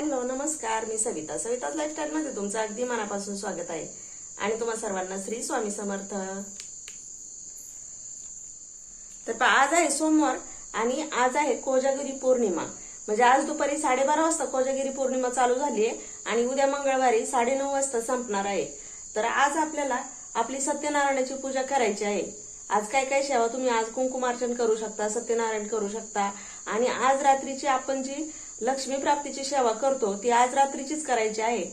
Hello नमस्कार. मी सविता. सविताज लाईफस्टाईलमध्ये तुमचं अगदी मनापासून स्वागत आहे. आणि तुम्हा सर्वांना श्री स्वामी समर्थ. तर आज आहे सोमवार आणि आज आहे कोजागिरी पौर्णिमा. म्हणजे आज दुपारी साडेबारा वाजता कोजागिरी पौर्णिमा चालू झाली आहे आणि उद्या मंगळवारी साडेनऊ वाजता संपणार आहे. तर आज आपल्याला आपली सत्यनारायणाची पूजा करायची आहे. आज काय काय सेवा तुम्ही आज कुंकुमार्चन करू शकता सत्यनारायण करू शकता. आणि आज रात्रीची आपण जी लक्ष्मी प्राप्तीची सेवा करतो ती आज रात्रीचीच करायची आहे.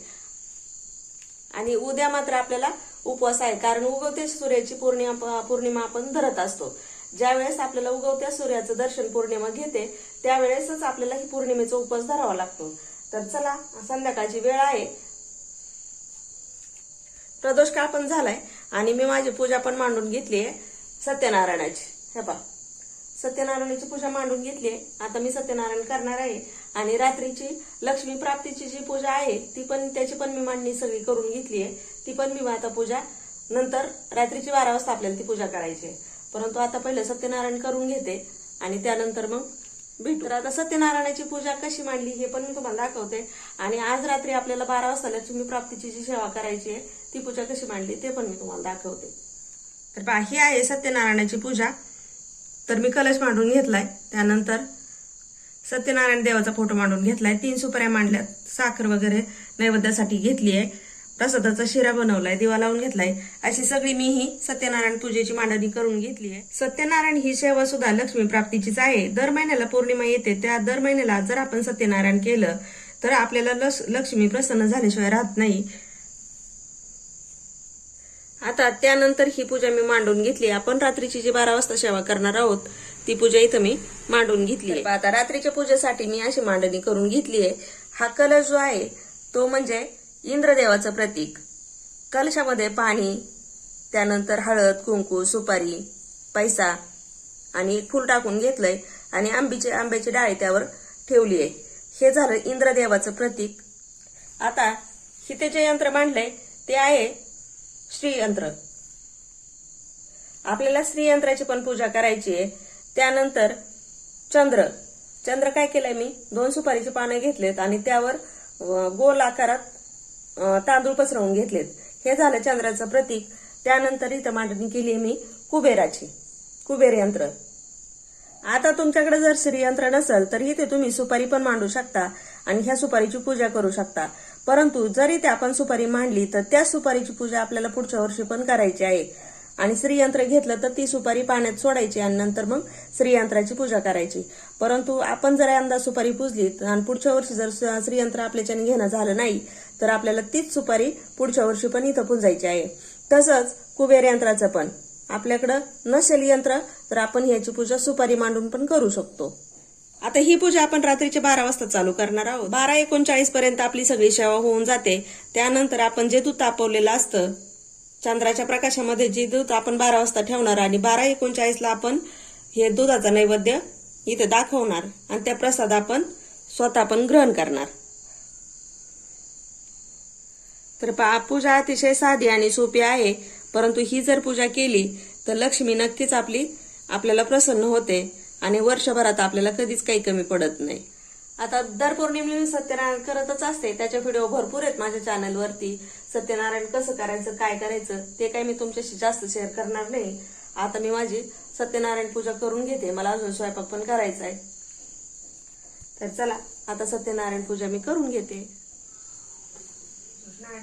आणि उद्या मात्र आपल्याला उपवास आहे कारण उगवत्या सूर्याची पौर्णिमा पौर्णिमा आपण धरत असतो. ज्यावेळेस आपल्याला उगवत्या सूर्याचं दर्शन पौर्णिमा घेते त्यावेळेसच आपल्याला ही पौर्णिमेचा उपवास धरावा लागतो. तर चला संध्याकाळची वेळ आहे. प्रदोष काळ पण झालाय आणि मी माझी पूजा पण मांडून घेतली आहे सत्यनारायणाची. हे पा सत्यनारायणाची पूजा मांडून घेतली आहे. आता मी सत्यनारायण करणार आहे. आणि रात्रीची लक्ष्मी प्राप्तीची जी पूजा आहे ती पण त्याची पण मी मांडणी सगळी करून घेतली आहे. ती पण मी आता पूजा नंतर रात्रीची बारा वाजता आपल्याला ती पूजा करायची आहे. परंतु आता पहिलं सत्यनारायण करून घेते आणि त्यानंतर मग भेटू. तर आता सत्यनारायणाची पूजा कशी मांडली हे पण मी तुम्हाला दाखवते. आणि आज रात्री आपल्याला बारा वाजता लक्ष्मी प्राप्तीची जी सेवा करायची आहे ती पूजा कशी मांडली ते पण मी तुम्हाला दाखवते. तर पहा ही आहे सत्यनारायणाची पूजा. तर मी कलश मांडून घेतलाय. त्यानंतर सत्यनारायण देवाचा फोटो मांडून घेतलाय. तीन सुपाऱ्या मांडल्यात साखर वगैरे नैवेद्यासाठी घेतली आहे. प्रसादाचा शिरा बनवलाय. दिवा लावून घेतलाय. अशी सगळी मी ही सत्यनारायण पूजेची मांडणी करून घेतली आहे. सत्यनारायण ही सेवा सुद्धा लक्ष्मी प्राप्तीचीच आहे. दर महिन्याला पौर्णिमा येते. त्या दर महिन्याला जर आपण सत्यनारायण केलं तर आपल्याला लक्ष्मी प्रसन्न झाल्याशिवाय राहत नाही. आता त्यानंतर ही पूजा मी मांडून घेतली. आपण रात्रीची जी बारा वाजता सेवा करणार आहोत ती पूजा इथं मी मांडून घेतली आता रात्रीच्या पूजेसाठी मी अशी मांडणी करून घेतली आहे. हा कलश जो आहे तो म्हणजे इंद्रदेवाचं प्रतीक. कलशामध्ये पाणी त्यानंतर हळद कुंकू सुपारी पैसा आणि फूल टाकून घेतलंय आणि आंबीचे आंब्याची डाळी त्यावर ठेवली आहे. हे झालं इंद्रदेवाचं प्रतीक. आता हिते जे यंत्र मांडलंय ते आहे श्रीयंत्र आपल्याला श्रीयंत्राची पण पूजा करायची आहे. त्यानंतर चंद्र. चंद्र काय केलंय मी? दोन सुपारीची पानं घेतलेत आणि त्यावर गोल आकारात तांदूळ पसरवून घेतलेत. हे झालं चंद्राचं प्रतीक. त्यानंतर इथं मांडणी केली आहे मी कुबेराची. कुबेर यंत्र. आता तुमच्याकडे जर श्रीयंत्र नसेल तर इथे तुम्ही सुपारी पण मांडू शकता आणि ह्या सुपारीची पूजा करू शकता. परंतु जरी ते आपण सुपारी मांडली तर त्या सुपारीची पूजा आपल्याला पुढच्या वर्षी पण करायची आहे. आणि श्रीयंत्र घेतलं तर ती सुपारी पाण्यात सोडायची आणि नंतर मग श्रीयंत्राची पूजा करायची. परंतु आपण जर यंदा सुपारी पुजली आणि पुढच्या वर्षी जर श्रीयंत्र आपल्याच्याने घेणं झालं नाही तर आपल्याला तीच सुपारी पुढच्या वर्षी पण इथं पुजायची आहे. तसंच कुबेर यंत्राचं पण. आपल्याकडं नसेल यंत्र तर आपण ह्याची पूजा सुपारी मांडून पण करू शकतो. आता ही पूजा आपण रात्रीचे बारा वाजता चालू करणार आहोत. बारा एकोणचाळीस पर्यंत आपली सगळी सेवा होऊन जाते. त्यानंतर आपण जे दूध तापवलेलं असतं चंद्राच्या प्रकाशामध्ये जे दूध आपण बारा वाजता ठेवणार आणि बारा एकोणचाळीसला आपण हे दुधाचा नैवेद्य इथे दाखवणार आणि त्या प्रसाद आपण स्वतः पण ग्रहण करणार. तर पूजा अतिशय साधी आणि सोपी आहे परंतु ही जर पूजा केली तर लक्ष्मी नक्कीच आपली आपल्याला प्रसन्न होते. आणि वर्षभरात आपल्याला कधीच काही कमी पडत नाही. आता दर पौर्णिमेला मी सत्यनारायण करतच असते. त्याचे व्हिडिओ भरपूर आहेत माझ्या चॅनलवरती सत्यनारायण कसं करायचं काय करायचं ते काही मी तुमच्याशी जास्त शेअर करणार नाही. आता मी माझी सत्यनारायण पूजा करून घेते. मला अजून स्वयंपाक पण करायचा आहे. तर चला आता सत्यनारायण पूजा मी करून घेते.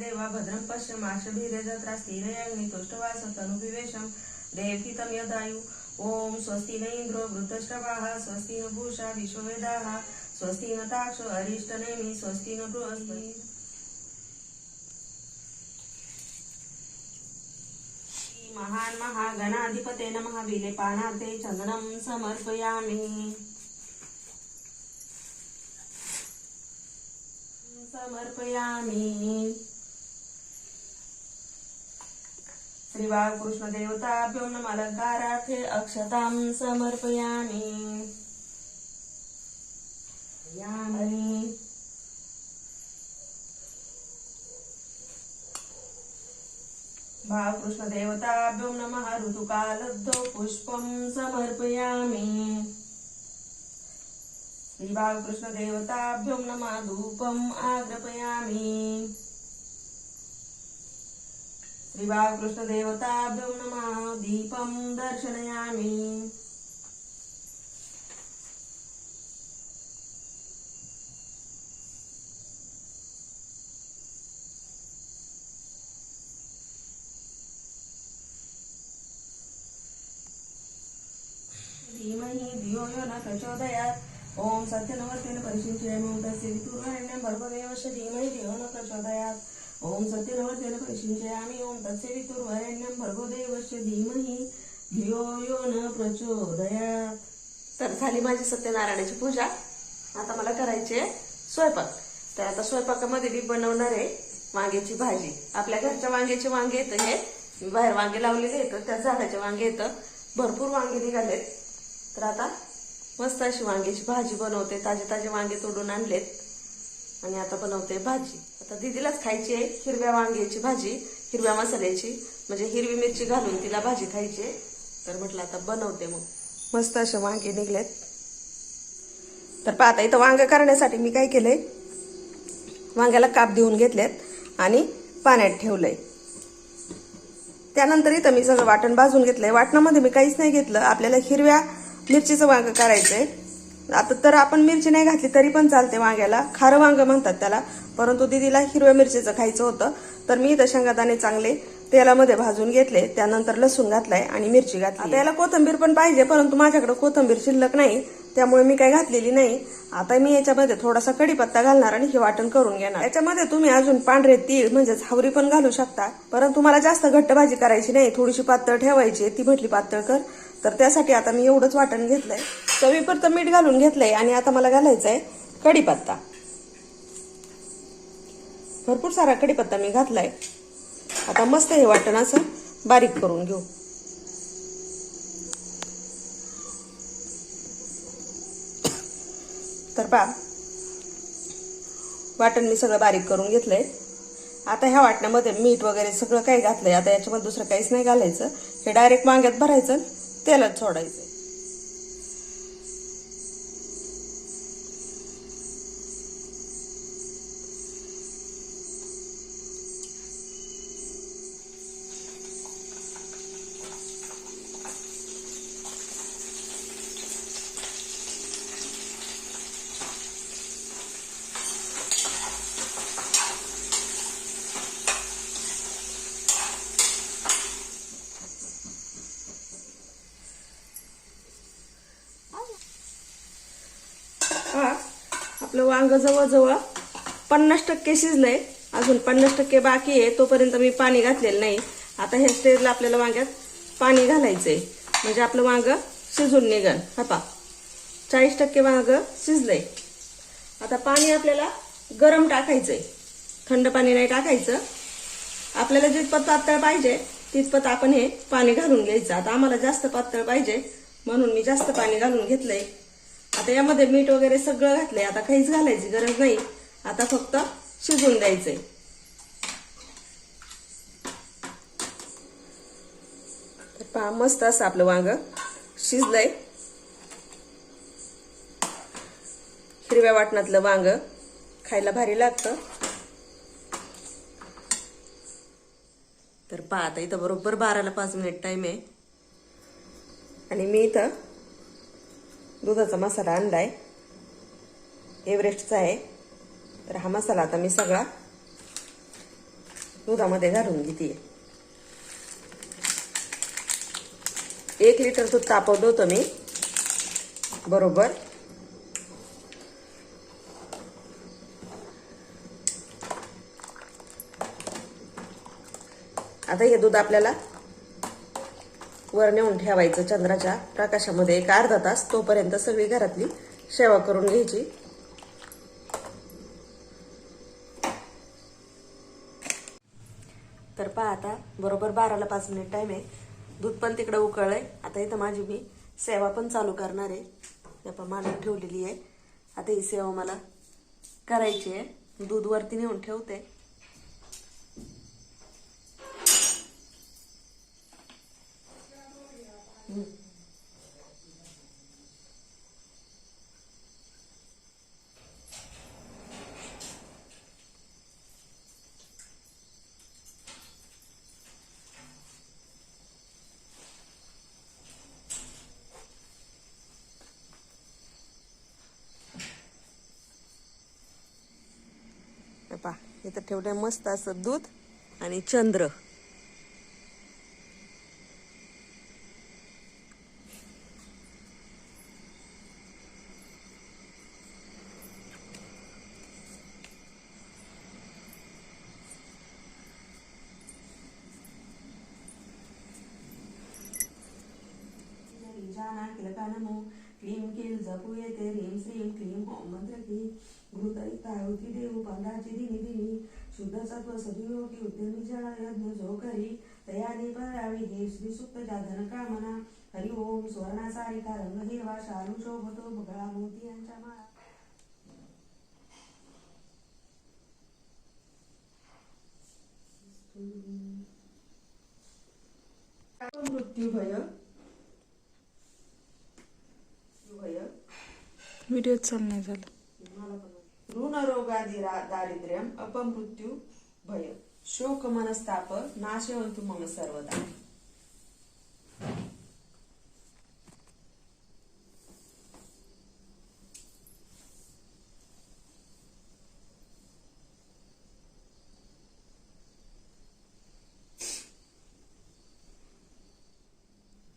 देवा भद्रं पश्चिमाशभिरजत्रास्तिरयग्नि तुष्टवासतनुविवेशं देवहितं यदायू ओम स्वस्ति न इन्द्रो वृद्धश्रवाः स्वस्ति न भूषा विश्ववेदाः स्वस्ति न ताक्षो अरिष्टनेमि स्वस्ति न बृहस्पति। महान महागणाधिपते नमः विलेपानार्थे चन्दनं समर्पयामि। समर्पयामि। श्री बाळकृष्ण देवताभ्यो नम अलंकारार्थे अक्षतां समर्पयामि। यामि बाळकृष्ण देवताभ्यो नमः ऋतुकालब्धो पुष्पं समर्पयामि। श्रीबालकृष्ण देवताभ्यो नमः धूपम् आग्रपयामि। श्रीबालकृष्ण देवताभ्यो नमः दीपं दर्शनयामि धीमहि धियो यो न प्रचोदयात् ॐ सत्यनवर्तेन परिशिञ्चयामि ॐ तस्य वितुर्वरेण्यं भर्गदेवस्य धीमहि धियो न प्रचोदयात् ॐ सत्यनवर्तेन ओम ॐ तस्य वितुर्वरेण्यं भर्गदेवस्य धीमहि धियो यो न प्रचोदयात्. तर झाली माझी सत्यनारायणाची पूजा. आता मला करायची आहे स्वयंपाक. तर आता स्वयंपाकामध्ये मी बनवणार आहे वांग्याची भाजी. आपल्या घरच्या वांग्याचे वांगे येतं हे. बाहेर वांगे लावलेले येतं त्या झाडाचे वांगे येतं. भरपूर वांगे निघालेत. तर आता मस्त अशी वांग्याची भाजी बनवते. ताजे ताजे वांगे तोडून आणलेत. आणि आता बनवते भाजी. आता दिदीलाच खायची आहे हिरव्या वांग्याची भाजी हिरव्या मसाल्याची. म्हणजे हिरवी मिरची घालून तिला भाजी खायची आहे. तर म्हटलं आता बनवते मग. मस्त असे वांगे निघलेत. तर पाहता इथं वांग करण्यासाठी मी काय केलंय? वांग्याला काप देऊन घेतलेत आणि पाण्यात ठेवलंय. त्यानंतर इथं मी सगळं वाटण भाजून घेतलंय. वाटणामध्ये मी काहीच नाही घेतलं. आपल्याला हिरव्या मिरचीचं वांग करायचंय. आता तर आपण मिरची नाही घातली तरी पण चालते वांग्याला. खारं वांग म्हणतात त्याला. परंतु दिदीला हिरव्या मिरचीचं खायचं होतं. तर मी इथं शेंगादाणे चांगले तेलामध्ये भाजून घेतले त्यानंतर लसूण घातलाय आणि मिरची घातली. आता याला कोथंबीर पण पाहिजे परंतु माझ्याकडे कोथंबीर शिल्लक नाही त्यामुळे मी काय घातलेली नाही. आता मी याच्यामध्ये थोडासा कढीपत्ता घालणार आणि हे वाटण करून घेणार. याच्यामध्ये तुम्ही अजून पांढरे तीळ म्हणजेच हावरी पण घालू शकता. परंतु मला जास्त घट्ट भाजी करायची नाही थोडीशी पातळ ठेवायची ती म्हटली पातळ कर. तर त्यासाठी आता मी एवढंच वाटण घेतलंय. चवीपुरतं मीठ घालून घेतलंय आणि आता मला घालायचं आहे कढीपत्ता. भरपूर सारा कढीपत्ता मी घातलाय. आता मस्त हे वाटण असं बारीक करून घेऊ. तर पा वाटण मी सगळं बारीक करून घेतलंय. आता ह्या वाटण्यामध्ये मीठ वगैरे सगळं काही घातलंय. आता याच्यामध्ये दुसरं काहीच नाही घालायचं. हे डायरेक्ट वांग्यात भरायचं. तेलात सोडायचं हा आपलं वांग जवळजवळ पन्नास टक्के शिजलंय. अजून पन्नास टक्के बाकी आहे तोपर्यंत मी पाणी घातलेलं नाही. आता ह्या स्टेजला आपल्याला वांग्यात पाणी घालायचंय. म्हणजे आपलं वांग शिजून निघन. हपा चाळीस टक्के वांग शिजलंय. आता पाणी आपल्याला गरम टाकायचंय. थंड पाणी नाही टाकायचं. आपल्याला जितपत पातळ पाहिजे तितपत आपण हे पाणी घालून घ्यायचं. आता आम्हाला जास्त पातळ पाहिजे म्हणून मी जास्त पाणी घालून घेतलंय. आता यामध्ये मीठ वगैरे सगळं घातलंय. आता काहीच घालायची गरज नाही. आता फक्त शिजून द्यायचंय. पहा मस्त असं आपलं वांग शिजलंय. हिरव्या वाटणातलं वांग खायला भारी लागतं. तर पहा आता इथं बरोबर बाराला पाच मिनिट टाइम आहे. आणि मी इथं दुधाचा मसाला आणला आहे एव्हरेस्टचा आहे. तर हा मसाला आता मी सगळा दुधामध्ये घालून घेते. एक लिटर दूध तापवलं होतं मी. बरोबर. आता हे दूध आपल्याला वर नेऊन ठेवायचं चंद्राच्या प्रकाशामध्ये एक अर्धा तास तोपर्यंत सगळी घरातली सेवा करून घ्यायची. तर पहा आता बरोबर बाराला पाच मिनिट टाइम आहे. दूध पण तिकडं उकळलंय. आता इथं माझी मी सेवा पण चालू करणार आहे. या पण मांडून ठेवलेली आहे. आता ही सेवा मला करायची आहे. दूध वरती नेऊन ठेवते. पा इथं ठेवलंय मस्त असं दूध आणि चंद्र. जाना क्लीम किल जपू येते रीम श्रीम क्लीम ओम मंत्र की घृतरिता होती देव पंधाची दिनी दिनी। शुद्ध सत्व सदुयोगी उद्यमी जळा यज्ञ जो करी। तयारी परावी हे श्री सुप्त जाधन कामना। हरि ओम सुवर्णा सारिका रंग हिरवा शालू शोभतो बगळा मोती यांच्या माळा। मृत्यू भय भय व्हिडिओ चालू नाही झालं ऋणरोगादि दारिद्र्यम अपमृत्यू भय शोक मनस्ताप नाशवंतु मम सर्वदा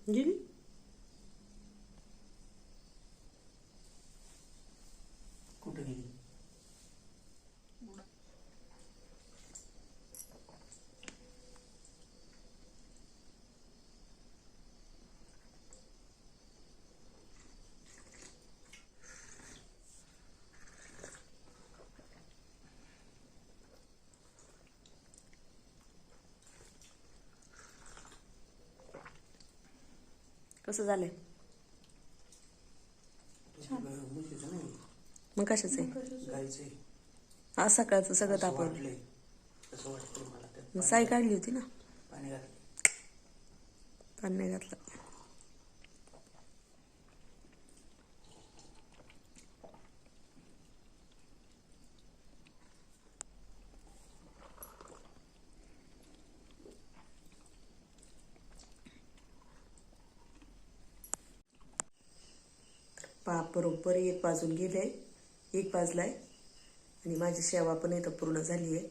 गेली कुठं गेली कसं झालंय? मग कशाचं आहे. आज सकाळचं सगळं तापवलं. साई काढली होती ना? पाणी घातलं. बरोबर एक वाजून गेले एक वाजलाय आणि माझी सेवा पण इथं पूर्ण झाली आहे